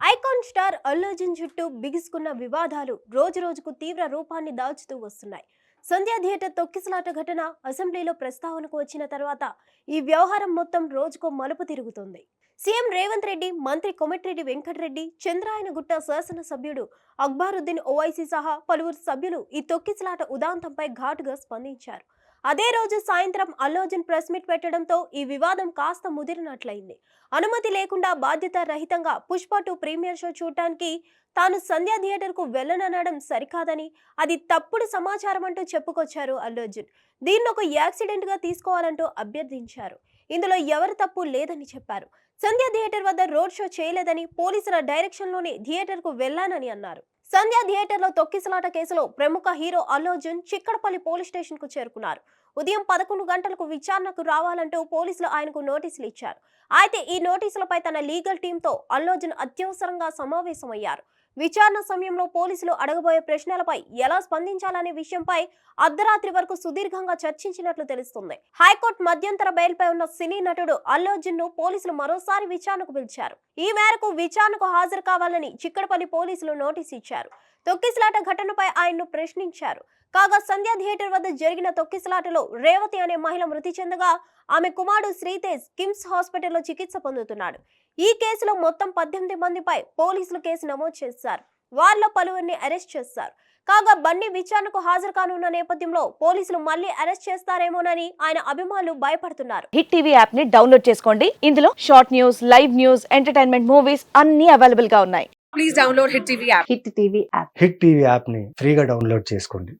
Icon star Allu Arjun చుట్టూ బిగుసుకున్న వివాదాలు రోజు రోజుకు తీవ్ర రూపాన్ని దాల్చుతూ వస్తున్నాయి. సంధ్యా థియేటర్ తొక్కిసలాట ఘటన అసెంబ్లీలో ప్రస్తావనకు వచ్చిన తర్వాత ఈ వ్యవహారం మొత్తం రోజుకో మలుపు తిరుగుతుంది. సీఎం రేవంత్ రెడ్డి మంత్రి కొమటిరెడ్డి వెంకటరెడ్డి చంద్రాయనగుట్ట శాసనసభ్యుడు అక్బారుద్దీన్ ఓవైసీ సహా పలువురు సభ్యులు ఈ తొక్కిసలాట ఉదాంతంపై ఘాటుగా స్పందించారు. అదే రోజు సాయంత్రం అల్లు అర్జున్ ప్రెస్ మీట్ పెట్టడంతో ఈ వివాదం కాస్త ముదిరినట్లయింది. అనుమతి లేకుండా బాధ్యత రహితంగా పుష్ప టూ ప్రీమియర్ షో చూడటానికి తాను సంధ్యా థియేటర్కు వెళ్ళననడం సరికాదని అది తప్పుడు సమాచారం అంటూ చెప్పుకొచ్చారు అల్లు అర్జున్. దీన్ని ఒక యాక్సిడెంట్గా తీసుకోవాలంటూ అభ్యర్థించారు. ఇందులో ఎవరి తప్పు లేదని చెప్పారు. సంధ్యా థియేటర్ వద్ద రోడ్ షో చేయలేదని పోలీసుల డైరెక్షన్లోనే థియేటర్కు వెళ్ళానని వెళ్ళానని అన్నారు. సంధ్యా థియేటర్లో తొక్కిసలాట కేసులో ప్రముఖ హీరో అల్లు అర్జున్ చిక్కడపల్లి పోలీస్ స్టేషన్కు చేరుకున్నారు. ఉదయం పదకొండు గంటలకు విచారణకు రావాలంటూ పోలీసులు ఆయనకు నోటీసులు ఇచ్చారు. అయితే ఈ నోటీసులపై తన లీగల్ టీంతో అల్లు అర్జున్ అత్యవసరంగా సమావేశమయ్యారు. విచారణ సమయంలో పోలీసులు అడగబోయే ప్రశ్నలపై ఎలా స్పందించాలనే విషయంపై అర్ధరాత్రి వరకు సుదీర్ఘంగా చర్చించినట్లు తెలుస్తుంది. హైకోర్టు మధ్యంతర బెయిల్పై ఉన్న సినీ నటుడు అల్లు అర్జున్ను పోలీసులు మరోసారి విచారణకు పిలిచారు. ఈ మేరకు విచారణకు హాజరు కావాలని చిక్కడపల్లి పోలీసులు నోటీసు ఇచ్చారు. తొక్కిసలాట ఘటనపై ఆయన్ను ప్రశ్నించారు. కాగా సంధ్యా థియేటర్ వద్ద జరిగిన తొక్కిసలాటలో రేవతి అనే మహిళ మృతి చెందగా ఆమె కుమారుడు శ్రీతేజ్ కిమ్స్ హాస్పిటల్లో చికిత్స పొందుతున్నాడు. ఈ కేసులో మొత్తం పద్దెనిమిది మందిపై పోలీసులు కేసు నమోదు చేశారు. వారిలో పలువురిని అరెస్ట్ చేశారు. కాగా బండి విచారణకు హాజరు కానున్న నేపథ్యంలో పోలీసులు మళ్ళీ అరెస్ట్ చేస్తారేమోనని ఆయన అభిమానులు భయపడుతున్నారు. హిట్ టీవీ యాప్ని డౌన్లోడ్ చేసుకోండి. ఇందులో short news live news entertainment movies అన్ని అవైలబుల్గా ఉన్నాయి. Please download Hit TV app. Hit TV app hit TV యాప్ని ఫ్రీగా డౌన్లోడ్ చేసుకోండి.